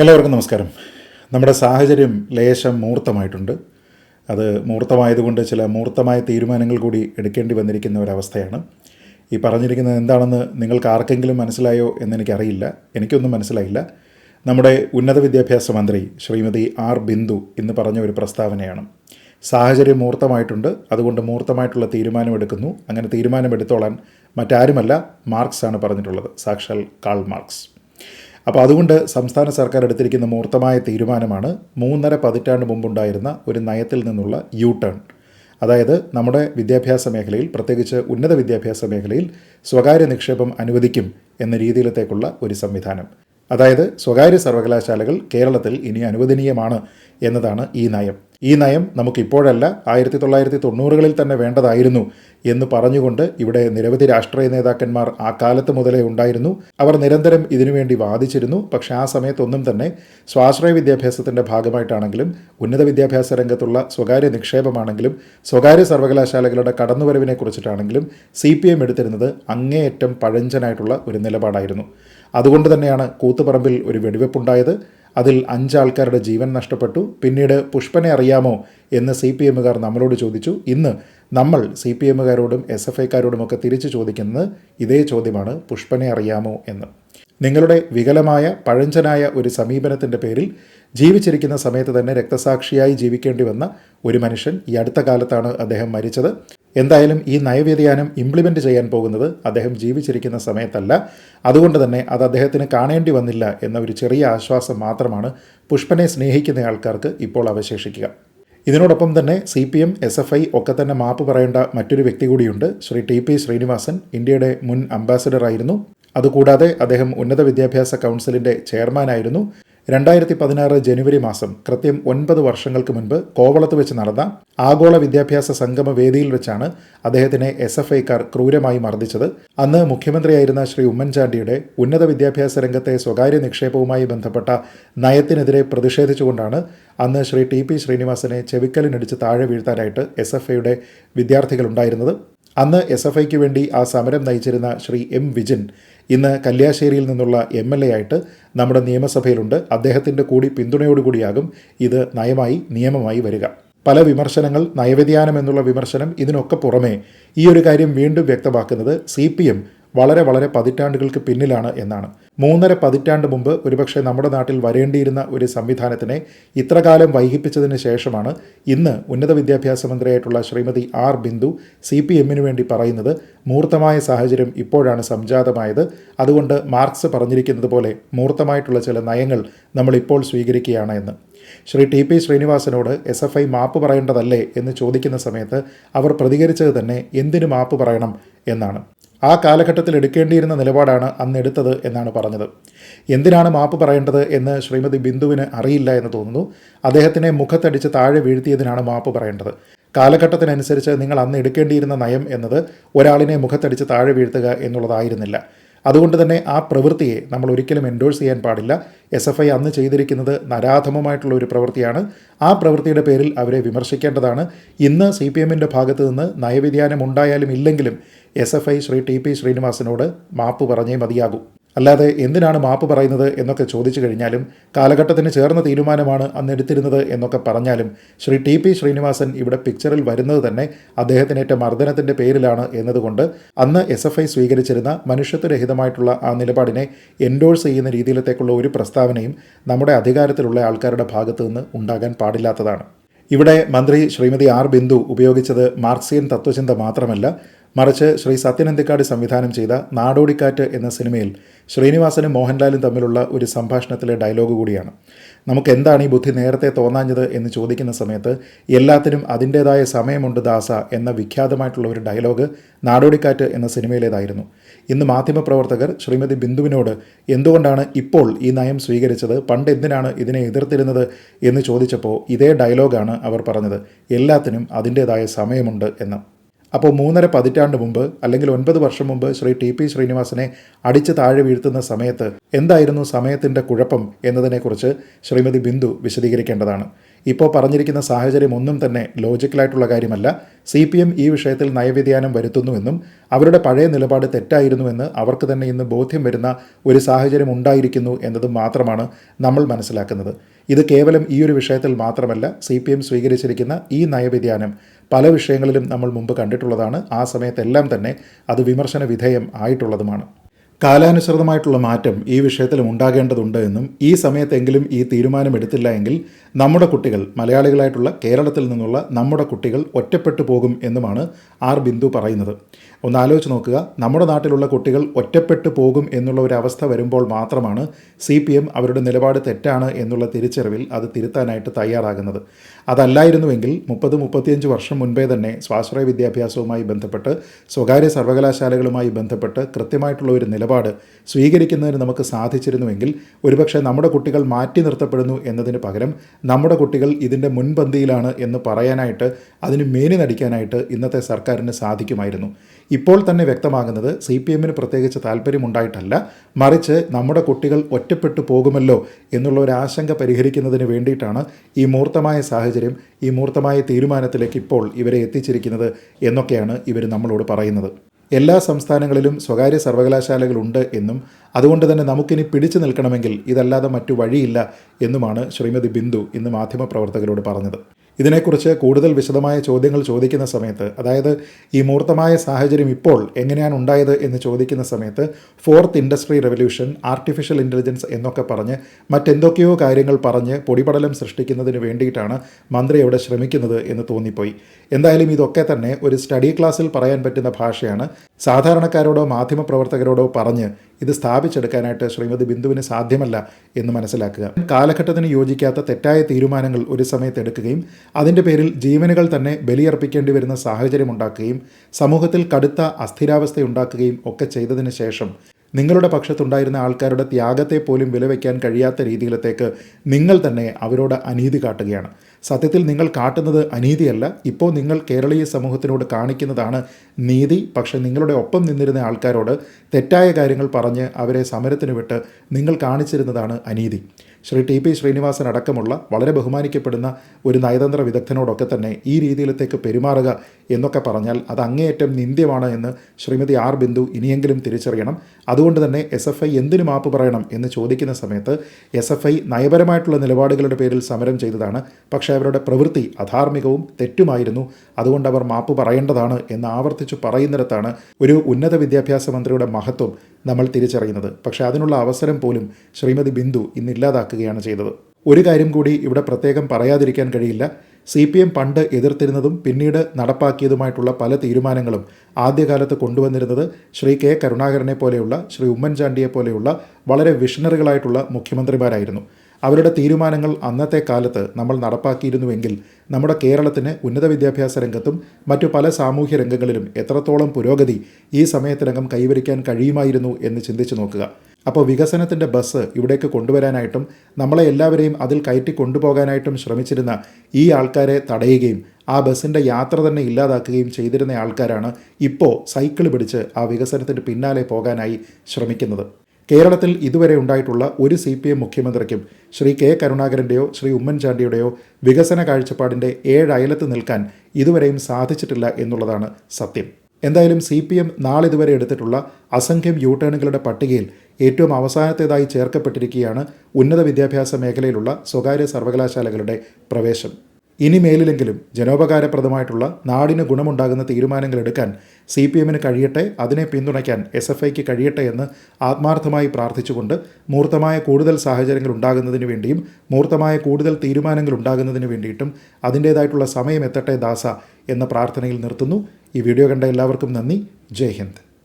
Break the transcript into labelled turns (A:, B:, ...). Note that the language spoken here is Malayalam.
A: എല്ലാവർക്കും നമസ്കാരം. നമ്മുടെ സാഹചര്യം ലേശം മൂർത്തമായിട്ടുണ്ട്. അത് മൂർത്തമായതുകൊണ്ട് ചില മൂർത്തമായ തീരുമാനങ്ങൾ കൂടി എടുക്കേണ്ടി വന്നിരിക്കുന്ന ഒരവസ്ഥയാണ്. ഈ പറഞ്ഞിരിക്കുന്നത് എന്താണെന്ന് നിങ്ങൾക്ക് ആർക്കെങ്കിലും മനസ്സിലായോ എന്നെനിക്കറിയില്ല. എനിക്കൊന്നും മനസ്സിലായില്ല. നമ്മുടെ ഉന്നത വിദ്യാഭ്യാസ മന്ത്രി ശ്രീമതി ആർ ബിന്ദു ഇന്ന് പറഞ്ഞ ഒരു പ്രസ്താവനയാണ്. സാഹചര്യം മൂർത്തമായിട്ടുണ്ട്. അതുകൊണ്ട് മൂർത്തമായിട്ടുള്ള തീരുമാനമെടുക്കുന്നു അങ്ങനെ തീരുമാനമെടുത്തോളാൻ മറ്റാരുമല്ല മാർക്സ് ആണ് പറഞ്ഞിട്ടുള്ളത്. സാക്ഷാൽ കാൾ മാർക്സ്. അപ്പോൾ അതുകൊണ്ട് സംസ്ഥാന സർക്കാർ എടുത്തിരിക്കുന്ന മൂർത്തമായ തീരുമാനമാണ് മൂന്നര പതിറ്റാണ്ട് മുമ്പുണ്ടായിരുന്ന ഒരു നയത്തിൽ നിന്നുള്ള യു ടേൺ അതായത് നമ്മുടെ വിദ്യാഭ്യാസ മേഖലയിൽ പ്രത്യേകിച്ച് ഉന്നത വിദ്യാഭ്യാസ മേഖലയിൽ സ്വകാര്യ നിക്ഷേപം അനുവദിക്കും എന്ന രീതിയിലത്തേക്കുള്ള ഒരു സംവിധാനം. അതായത് സ്വകാര്യ സർവകലാശാലകൾ കേരളത്തിൽ ഇനി അനുവദനീയമാണ് എന്നതാണ് ഈ നയം. ഈ നയം നമുക്ക് ഇപ്പോഴല്ല ആയിരത്തി തൊള്ളായിരത്തി തൊണ്ണൂറുകളിൽ തന്നെ വേണ്ടതായിരുന്നു എന്ന് പറഞ്ഞുകൊണ്ട് ഇവിടെ നിരവധി രാഷ്ട്രീയ നേതാക്കന്മാർ ആ കാലത്ത് മുതലേ ഉണ്ടായിരുന്നു. അവർ നിരന്തരം ഇതിനുവേണ്ടി വാദിച്ചിരുന്നു. പക്ഷേ ആ സമയത്തൊന്നും തന്നെ സ്വാശ്രയ വിദ്യാഭ്യാസത്തിന്റെ ഭാഗമായിട്ടാണെങ്കിലും ഉന്നത വിദ്യാഭ്യാസ രംഗത്തുള്ള സ്വകാര്യ നിക്ഷേപമാണെങ്കിലും സ്വകാര്യ സർവകലാശാലകളുടെ കടന്നുവരവിനെ കുറിച്ചിട്ടാണെങ്കിലും സി പി എം എടുത്തിരുന്നത് അങ്ങേയറ്റം പഴഞ്ചനായിട്ടുള്ള ഒരു നിലപാടായിരുന്നു. അതുകൊണ്ട് തന്നെയാണ് കൂത്തുപറമ്പിൽ ഒരു വെടിവെപ്പുണ്ടായത്. അതിൽ അഞ്ചാൾക്കാരുടെ ജീവൻ നഷ്ടപ്പെട്ടു. പിന്നീട് പുഷ്പനെ അറിയാമോ എന്ന് സി പി എമ്മുകാർ നമ്മളോട് ചോദിച്ചു. ഇന്ന് നമ്മൾ സി പി എമ്മുകാരോടും എസ് എഫ് ഐക്കാരോടുമൊക്കെ തിരിച്ചു ചോദിക്കുന്നത് ഇതേ ചോദ്യമാണ് പുഷ്പനെ അറിയാമോ എന്ന്. നിങ്ങളുടെ വികലമായ പഴഞ്ചനായ ഒരു സമീപനത്തിന്റെ പേരിൽ ജീവിച്ചിരിക്കുന്ന സമയത്ത് തന്നെ രക്തസാക്ഷിയായി ജീവിക്കേണ്ടി വന്ന ഒരു മനുഷ്യൻ ഈ അടുത്ത കാലത്താണ് അദ്ദേഹം മരിച്ചത്. എന്തായാലും ഈ നയവ്യതിയാനം ഇംപ്ലിമെന്റ് ചെയ്യാൻ പോകുന്നത് അദ്ദേഹം ജീവിച്ചിരിക്കുന്ന സമയത്തല്ല. അതുകൊണ്ട് തന്നെ അത് അദ്ദേഹത്തിന് കാണേണ്ടി വന്നില്ല എന്ന ഒരു ചെറിയ ആശ്വാസം മാത്രമാണ് പുഷ്പനെ സ്നേഹിക്കുന്ന ആൾക്കാർക്ക് ഇപ്പോൾ അവശേഷിക്കുക. ഇതിനോടൊപ്പം തന്നെ C P M S F I ഒക്കെ തന്നെ മാപ്പ് പറയേണ്ട മറ്റൊരു വ്യക്തി കൂടിയുണ്ട്. ശ്രീ ടി പി ശ്രീനിവാസൻ ഇന്ത്യയുടെ മുൻ അംബാസഡർ ആയിരുന്നു. അതുകൂടാതെ അദ്ദേഹം ഉന്നത വിദ്യാഭ്യാസ കൗൺസിലിന്റെ ചെയർമാനായിരുന്നു രണ്ടായിരത്തി പതിനാറ് ജനുവരി മാസം കൃത്യം ഒൻപത് വർഷങ്ങൾക്ക് മുൻപ് കോവളത്ത് വെച്ച് നടന്ന ആഗോള വിദ്യാഭ്യാസ സംഗമ വേദിയിൽ വെച്ചാണ് അദ്ദേഹത്തിനെ എസ് എഫ് ഐക്കാർ ക്രൂരമായി മർദ്ദിച്ചത്. അന്ന് മുഖ്യമന്ത്രിയായിരുന്ന ശ്രീ ഉമ്മൻചാണ്ടിയുടെ ഉന്നത വിദ്യാഭ്യാസ രംഗത്തെ സ്വകാര്യ നിക്ഷേപവുമായി ബന്ധപ്പെട്ട നയത്തിനെതിരെ പ്രതിഷേധിച്ചുകൊണ്ടാണ് അന്ന് ശ്രീ ടി പി ശ്രീനിവാസനെ ചെവിക്കലിനടിച്ച് താഴെ വീഴ്ത്താനായിട്ട് എസ് എഫ് ഐയുടെ വിദ്യാർത്ഥികളുണ്ടായിരുന്നത് അന്ന് എസ് എഫ് ഐക്ക് വേണ്ടി ആ സമരം നയിച്ചിരുന്ന ശ്രീ എം വിജിൻ ഇന്ന് കല്യാശ്ശേരിയിൽ നിന്നുള്ള എം എൽ എ ആയിട്ട് നമ്മുടെ നിയമസഭയിലുണ്ട്. അദ്ദേഹത്തിന്റെ കൂടി പിന്തുണയോടുകൂടിയാകും ഇത് നയമായി നിയമമായി വരിക. പല വിമർശനങ്ങൾ നയവ്യതിയാനം എന്നുള്ള വിമർശനം ഇതിനൊക്കെ പുറമേ ഈ ഒരു കാര്യം വീണ്ടും വ്യക്തമാക്കുന്നത് സി പി എം വളരെ വളരെ പതിറ്റാണ്ടുകൾക്ക് പിന്നിലാണ് എന്നാണ്. മൂന്നര പതിറ്റാണ്ട് മുമ്പ് ഒരുപക്ഷെ നമ്മുടെ നാട്ടിൽ വരേണ്ടിയിരുന്ന ഒരു സംവിധാനത്തിനെ ഇത്രകാലം വൈകിപ്പിച്ചതിന് ശേഷമാണ് ഇന്ന് ഉന്നത വിദ്യാഭ്യാസ മന്ത്രിയായിട്ടുള്ള Shrimati R Bindu C P എമ്മിനു വേണ്ടി പറയുന്നത് മൂർത്തമായ സാഹചര്യം ഇപ്പോഴാണ് സംജാതമായത്. അതുകൊണ്ട് മാർക്സ് പറഞ്ഞിരിക്കുന്നത് പോലെ മൂർത്തമായിട്ടുള്ള ചില നയങ്ങൾ നമ്മളിപ്പോൾ സ്വീകരിക്കുകയാണ് എന്ന്. ശ്രീ ടി പി ശ്രീനിവാസനോട് എസ് എഫ് ഐ മാപ്പ് പറയേണ്ടതല്ലേ എന്ന് ചോദിക്കുന്ന സമയത്ത് അവർ പ്രതികരിച്ചത് തന്നെ എന്തിനു മാപ്പ് പറയണം എന്നാണ്. ആ കാലഘട്ടത്തിൽ എടുക്കേണ്ടിയിരുന്ന നിലപാടാണ് അന്ന് എടുത്തത് എന്നാണ് പറഞ്ഞത്. എന്തിനാണ് മാപ്പ് പറയേണ്ടത് എന്ന് ശ്രീമതി ബിന്ദുവിന് അറിയില്ല എന്ന് തോന്നുന്നു. അദ്ദേഹത്തിനെ മുഖത്തടിച്ച് താഴെ വീഴ്ത്തിയതിനാണ് മാപ്പ് പറയേണ്ടത്. കാലഘട്ടത്തിനനുസരിച്ച് നിങ്ങൾ അന്ന് എടുക്കേണ്ടിയിരുന്ന നയം എന്നത് ഒരാളിനെ മുഖത്തടിച്ച് താഴെ വീഴ്ത്തുക എന്നുള്ളതായിരുന്നില്ല. അതുകൊണ്ട് തന്നെ ആ പ്രവൃത്തിയെ നമ്മൾ ഒരിക്കലും എൻഡോഴ്സ് ചെയ്യാൻ പാടില്ല. എസ് എഫ് ഐ അന്ന് ചെയ്തിരിക്കുന്നത് നരാധമമായിട്ടുള്ള ഒരു പ്രവൃത്തിയാണ്. ആ പ്രവൃത്തിയുടെ പേരിൽ അവരെ വിമർശിക്കേണ്ടതാണ്. ഇന്ന് സി പി എമ്മിന്റെ ഭാഗത്തു നിന്ന് നയവ്യതിയാനം ഉണ്ടായാലും ഇല്ലെങ്കിലും S F I Shri T P ശ്രീനിവാസനോട് മാപ്പ് പറഞ്ഞേ മതിയാകൂ. അല്ലാതെ എന്തിനാണ് മാപ്പ് പറയുന്നത് എന്നൊക്കെ ചോദിച്ചു കഴിഞ്ഞാലും കാലഘട്ടത്തിന് ചേർന്ന തീരുമാനമാണ് അന്ന് എടുത്തിരുന്നത് എന്നൊക്കെ പറഞ്ഞാലും ശ്രീ ടി പി ശ്രീനിവാസൻ ഇവിടെ പിക്ചറിൽ വരുന്നത് തന്നെ അദ്ദേഹത്തിനേറ്റ മർദ്ദനത്തിന്റെ പേരിലാണ് എന്നതുകൊണ്ട് അന്ന് എസ് എഫ് ഐ സ്വീകരിച്ചിരുന്ന മനുഷ്യത്വരഹിതമായിട്ടുള്ള ആ നിലപാടിനെ എൻഡോഴ്സ് ചെയ്യുന്ന രീതിയിലത്തേക്കുള്ള ഒരു പ്രസ്താവനയും നമ്മുടെ അധികാരത്തിലുള്ള ആൾക്കാരുടെ ഭാഗത്തു നിന്ന് ഉണ്ടാകാൻ പാടില്ലാത്തതാണ്. ഇവിടെ മന്ത്രി ശ്രീമതി ആർ ബിന്ദു ഉപയോഗിച്ചത് മാർക്സിയൻ തത്വചിന്ത മാത്രമല്ല മറിച്ച് ശ്രീ സത്യനന്തിക്കാട് സംവിധാനം ചെയ്ത നാടോടിക്കാറ്റ് എന്ന സിനിമയിൽ ശ്രീനിവാസനും മോഹൻലാലും തമ്മിലുള്ള ഒരു സംഭാഷണത്തിലെ ഡയലോഗ് കൂടിയാണ്. നമുക്ക് എന്താണ് ഈ ബുദ്ധി നേരത്തെ തോന്നാഞ്ഞത് എന്ന് ചോദിക്കുന്ന സമയത്ത് എല്ലാത്തിനും അതിന്റേതായ സമയമുണ്ട് ദാസ എന്ന വിഖ്യാതമായിട്ടുള്ള ഒരു ഡയലോഗ് നാടോടിക്കാറ്റ് എന്ന സിനിമയിലേതായിരുന്നു. ഇന്ന് മാധ്യമപ്രവർത്തകർ ശ്രീമതി ബിന്ദുവിനോട് എന്തുകൊണ്ടാണ് ഇപ്പോൾ ഈ നയം സ്വീകരിച്ചത് പണ്ട് എന്തിനാണ് ഇതിനെ എതിർത്തിരുന്നത് എന്ന് ചോദിച്ചപ്പോൾ ഇതേ ഡയലോഗാണ് അവർ പറഞ്ഞത്. എല്ലാത്തിനും അതിന്റേതായ സമയമുണ്ട് എന്ന്. അപ്പോൾ മൂന്നര പതിറ്റാണ്ട് മുമ്പ് അല്ലെങ്കിൽ ഒൻപത് വർഷം മുമ്പ് ശ്രീ ടി പി ശ്രീനിവാസനെ അടിച്ച് താഴെ വീഴ്ത്തുന്ന സമയത്ത് എന്തായിരുന്നു സമയത്തിന്റെ കുഴപ്പം എന്നതിനെക്കുറിച്ച് ശ്രീമതി ബിന്ദു വിശദീകരിക്കേണ്ടതാണ്. ഇപ്പോൾ പറഞ്ഞിരിക്കുന്ന സാഹചര്യം ഒന്നും തന്നെ ലോജിക്കലായിട്ടുള്ള കാര്യമല്ല. സി പി എം ഈ വിഷയത്തിൽ നയവ്യതിയാനം വരുത്തുന്നുവെന്നും അവരുടെ പഴയ നിലപാട് തെറ്റായിരുന്നുവെന്ന് അവർക്ക് തന്നെ ഇന്ന് ബോധ്യം വരുന്ന ഒരു സാഹചര്യം ഉണ്ടായിരിക്കുന്നു എന്നതും മാത്രമാണ് നമ്മൾ മനസ്സിലാക്കുന്നത്. ഇത് കേവലം ഈ ഒരു വിഷയത്തിൽ മാത്രമല്ല സി സ്വീകരിച്ചിരിക്കുന്ന ഈ നയവ്യതിയാനം പല വിഷയങ്ങളിലും നമ്മൾ മുമ്പ് കണ്ടിട്ടുള്ളതാണ്. ആ സമയത്തെല്ലാം തന്നെ അത് വിമർശന വിധേയം ആയിട്ടുള്ളതുമാണ്. കാലാനുസൃതമായിട്ടുള്ള മാറ്റം ഈ വിഷയത്തിലും ഉണ്ടാകേണ്ടതുണ്ട് എന്നും ഈ സമയത്തെങ്കിലും ഈ തീരുമാനം എടുത്തില്ല എങ്കിൽ നമ്മുടെ കുട്ടികൾ മലയാളികളായിട്ടുള്ള കേരളത്തിൽ നിന്നുള്ള നമ്മുടെ കുട്ടികൾ ഒറ്റപ്പെട്ടു പോകും എന്നുമാണ് ആർ ബിന്ദു പറയുന്നത്. ഒന്ന് ആലോചിച്ച് നോക്കുക. നമ്മുടെ നാട്ടിലുള്ള കുട്ടികൾ ഒറ്റപ്പെട്ടു പോകും എന്നുള്ള ഒരു അവസ്ഥ വരുമ്പോൾ മാത്രമാണ് സി പി എം അവരുടെ നിലപാട് തെറ്റാണ് എന്നുള്ള തിരിച്ചറിവിൽ അത് തിരുത്താനായിട്ട് തയ്യാറാകുന്നത്. അതല്ലായിരുന്നുവെങ്കിൽ മുപ്പത് മുപ്പത്തിയഞ്ച് വർഷം മുൻപേ തന്നെ സ്വാശ്രയ വിദ്യാഭ്യാസവുമായി ബന്ധപ്പെട്ട് സ്വകാര്യ സർവകലാശാലകളുമായി ബന്ധപ്പെട്ട് കൃത്യമായിട്ടുള്ള ഒരു നിലപാട് സ്വീകരിക്കുന്നതിന് നമുക്ക് സാധിച്ചിരുന്നുവെങ്കിൽ ഒരുപക്ഷെ നമ്മുടെ കുട്ടികൾ മാറ്റി നിർത്തപ്പെടുന്നു എന്നതിന് പകരം നമ്മുടെ കുട്ടികൾ ഇതിന്റെ മുൻപന്തിയിലാണ് എന്ന് പറയാനായിട്ട് അതിന് മേനി നടിക്കാനായിട്ട് ഇന്നത്തെ സർക്കാരിന് സാധിക്കുമായിരുന്നു. ഇപ്പോൾ തന്നെ വ്യക്തമാകുന്നത് സി പി എമ്മിന് പ്രത്യേകിച്ച് താല്പര്യമുണ്ടായിട്ടല്ല. മറിച്ച് നമ്മുടെ കുട്ടികൾ ഒറ്റപ്പെട്ടു പോകുമല്ലോ എന്നുള്ള ഒരു ആശങ്ക പരിഹരിക്കുന്നതിന് വേണ്ടിയിട്ടാണ് ഈ മൂർത്തമായ സാഹചര്യം ഈ മൂർത്തമായ തീരുമാനത്തിലേക്ക് ഇപ്പോൾ ഇവരെ എത്തിച്ചിരിക്കുന്നത് എന്നൊക്കെയാണ് ഇവർ നമ്മളോട് പറയുന്നത്. എല്ലാ സംസ്ഥാനങ്ങളിലും സ്വകാര്യ സർവകലാശാലകളുണ്ട് എന്നും അതുകൊണ്ട് തന്നെ നമുക്കിനി പിടിച്ചു നിൽക്കണമെങ്കിൽ ഇതല്ലാതെ മറ്റു വഴിയില്ല എന്നുമാണ് ശ്രീമതി ബിന്ദു ഇന്ന് മാധ്യമപ്രവർത്തകരോട് പറഞ്ഞത്. ഇതിനെക്കുറിച്ച് കൂടുതൽ വിശദമായ ചോദ്യങ്ങൾ ചോദിക്കുന്ന സമയത്ത് അതായത് ഈ മൂർത്തമായ സാഹചര്യം ഇപ്പോൾ എങ്ങനെയാണ് ഉണ്ടായത് എന്ന് ചോദിക്കുന്ന സമയത്ത് fourth industry revolution artificial intelligence എന്നൊക്കെ പറഞ്ഞ് മറ്റെന്തൊക്കെയോ കാര്യങ്ങൾ പറഞ്ഞ് പൊടിപടലം സൃഷ്ടിക്കുന്നതിന് വേണ്ടിയിട്ടാണ് മന്ത്രി അവിടെ ശ്രമിക്കുന്നത് എന്ന് തോന്നിപ്പോയി. എന്തായാലും ഇതൊക്കെ തന്നെ ഒരു സ്റ്റഡി ക്ലാസ്സിൽ പറയാൻ പറ്റുന്ന ഭാഷയാണ് സാധാരണക്കാരോടോ മാധ്യമപ്രവർത്തകരോടോ പറഞ്ഞ് ഇത് സ്ഥാപിച്ചെടുക്കാനായിട്ട് ശ്രീമതി ബിന്ദുവിന് സാധ്യമല്ല എന്ന് മനസ്സിലാക്കുക. കാലഘട്ടത്തിന് യോജിക്കാത്ത തെറ്റായ തീരുമാനങ്ങൾ ഒരു സമയത്ത് എടുക്കുകയും അതിന്റെ പേരിൽ ജീവനുകൾ തന്നെ ബലിയർപ്പിക്കേണ്ടി വരുന്ന സാഹചര്യം ഉണ്ടാക്കുകയും സമൂഹത്തിൽ കടുത്ത അസ്ഥിരാവസ്ഥയുണ്ടാക്കുകയും ഒക്കെ ചെയ്തതിന് ശേഷം നിങ്ങളുടെ പക്ഷത്തുണ്ടായിരുന്ന ആൾക്കാരുടെ ത്യാഗത്തെ പോലും വിലവയ്ക്കാൻ കഴിയാത്ത രീതിയിലത്തേക്ക് നിങ്ങൾ തന്നെ അവരോട് അനീതി കാട്ടുകയാണ്. സത്യത്തിൽ നിങ്ങൾ കാട്ടുന്നത് അനീതിയല്ല. ഇപ്പോൾ നിങ്ങൾ കേരളീയ സമൂഹത്തിനോട് കാണിക്കുന്നതാണ് നീതി. പക്ഷേ നിങ്ങളുടെ ഒപ്പം നിന്നിരുന്ന ആൾക്കാരോട് തെറ്റായ കാര്യങ്ങൾ പറഞ്ഞ് അവരെ സമരത്തിന് വിട്ട് നിങ്ങൾ കാണിച്ചിരുന്നതാണ് അനീതി. ശ്രീ ടി പി ശ്രീനിവാസൻ അടക്കമുള്ള വളരെ ബഹുമാനിക്കപ്പെടുന്ന ഒരു നയതന്ത്ര വിദഗ്ധനോടൊക്കെ തന്നെ ഈ രീതിയിലത്തേക്ക് പെരുമാറുക എന്നൊക്കെ പറഞ്ഞാൽ അത് അങ്ങേയറ്റം നിന്ദ്യമാണ് എന്ന് ശ്രീമതി ആർ ബിന്ദു ഇനിയെങ്കിലും തിരിച്ചറിയണം. അതുകൊണ്ട് തന്നെ എസ് എഫ് ഐ എന്തിനു മാപ്പ് പറയണം എന്ന് ചോദിക്കുന്ന സമയത്ത് എസ് എഫ് ഐ നയപരമായിട്ടുള്ള നിലപാടുകളുടെ പേരിൽ സമരം ചെയ്തതാണ്. പക്ഷേ അവരുടെ പ്രവൃത്തി അധാർമികവും തെറ്റുമായിരുന്നു. അതുകൊണ്ട് അവർ മാപ്പ് പറയേണ്ടതാണ് എന്ന് ആവർത്തിച്ച് പറയുന്നിടത്താണ് ഒരു ഉന്നത വിദ്യാഭ്യാസ മന്ത്രിയുടെ മഹത്വം നമ്മൾ തിരിച്ചറിയുന്നത്. പക്ഷേ അതിനുള്ള അവസരം പോലും ശ്രീമതി ബിന്ദു ഇന്നില്ലാതാക്കുകയാണ് ചെയ്തത്. ഒരു കാര്യം കൂടി ഇവിടെ പ്രത്യേകം പറയാതിരിക്കാൻ കഴിയില്ല. സി പി എം പണ്ട് എതിർത്തിരുന്നതും പിന്നീട് നടപ്പാക്കിയതുമായിട്ടുള്ള പല തീരുമാനങ്ങളും ആദ്യകാലത്ത് കൊണ്ടുവന്നിരുന്നത് ശ്രീ കെ കരുണാകരനെ പോലെയുള്ള ശ്രീ ഉമ്മൻചാണ്ടിയെ പോലെയുള്ള വളരെ വിഷണറികളായിട്ടുള്ള മുഖ്യമന്ത്രിമാരായിരുന്നു. അവരുടെ തീരുമാനങ്ങൾ അന്നത്തെ കാലത്ത് നമ്മൾ നടപ്പാക്കിയിരുന്നുവെങ്കിൽ നമ്മുടെ കേരളത്തിന് ഉന്നത വിദ്യാഭ്യാസ രംഗത്തും മറ്റു പല സാമൂഹ്യ രംഗങ്ങളിലും എത്രത്തോളം പുരോഗതി ഈ സമയത്തിനകം കൈവരിക്കാൻ കഴിയുമായിരുന്നു എന്ന് ചിന്തിച്ചു നോക്കുക. അപ്പോൾ വികസനത്തിന്റെ ബസ് ഇവിടേക്ക് കൊണ്ടുവരാനായിട്ടും നമ്മളെ എല്ലാവരെയും അതിൽ കയറ്റി കൊണ്ടുപോകാനായിട്ടും ശ്രമിച്ചിരുന്ന ഈ ആൾക്കാരെ തടയുകയും ആ ബസ്സിന്റെ യാത്ര തന്നെ ഇല്ലാതാക്കുകയും ചെയ്തിരുന്ന ആൾക്കാരാണ് ഇപ്പോൾ സൈക്കിൾ പിടിച്ച് ആ വികസനത്തിന്റെ പിന്നാലെ പോകാനായി ശ്രമിക്കുന്നത്. കേരളത്തിൽ ഇതുവരെ ഉണ്ടായിട്ടുള്ള ഒരു സി പി എം മുഖ്യമന്ത്രിക്കും ശ്രീ കെ കരുണാകരന്റെയോ ശ്രീ ഉമ്മൻചാണ്ടിയുടെയോ വികസന കാഴ്ചപ്പാടിന്റെ ഏഴയലത്ത് നിൽക്കാൻ ഇതുവരെയും സാധിച്ചിട്ടില്ല എന്നുള്ളതാണ് സത്യം. എന്തായാലും സി പി എം നാളിതുവരെ എടുത്തിട്ടുള്ള അസംഖ്യം യൂട്ടേണുകളുടെ ടേണുകളുടെ പട്ടികയിൽ ഏറ്റവും അവസാനത്തേതായി ചേർക്കപ്പെട്ടിരിക്കുകയാണ് ഉന്നത വിദ്യാഭ്യാസ മേഖലയിലുള്ള സ്വകാര്യ സർവകലാശാലകളുടെ പ്രവേശം. ഇനി മേലിലെങ്കിലും ജനോപകാരപ്രദമായിട്ടുള്ള നാടിന് ഗുണമുണ്ടാകുന്ന തീരുമാനങ്ങൾ എടുക്കാൻ സി പി എമ്മിന് കഴിയട്ടെ അതിനെ പിന്തുണയ്ക്കാൻ എസ് എഫ് ഐക്ക് കഴിയട്ടെ എന്ന് ആത്മാർത്ഥമായി പ്രാർത്ഥിച്ചുകൊണ്ട് മൂർത്തമായ കൂടുതൽ സാഹചര്യങ്ങൾ ഉണ്ടാകുന്നതിന് വേണ്ടിയും മൂർത്തമായ കൂടുതൽ തീരുമാനങ്ങൾ ഉണ്ടാകുന്നതിന് വേണ്ടിയിട്ടും അതിന്റേതായിട്ടുള്ള സമയം എത്തട്ടെ ദാസ എന്ന പ്രാർത്ഥനയിൽ നിർത്തുന്നു. ഈ വീഡിയോ കണ്ട എല്ലാവർക്കും നന്ദി. ജയ് ഹിന്ദ്.